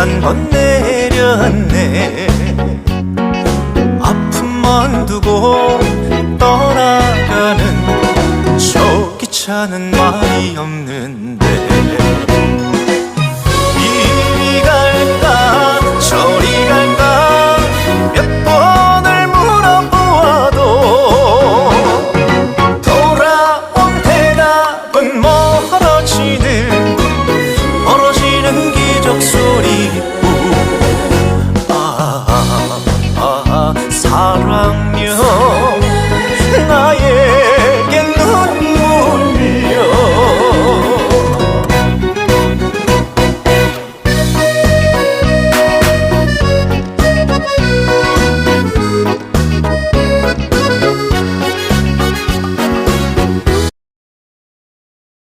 한 번 내렸네. 아픔만 두고 떠나가는 저기차는 말이 없는데. 사랑요.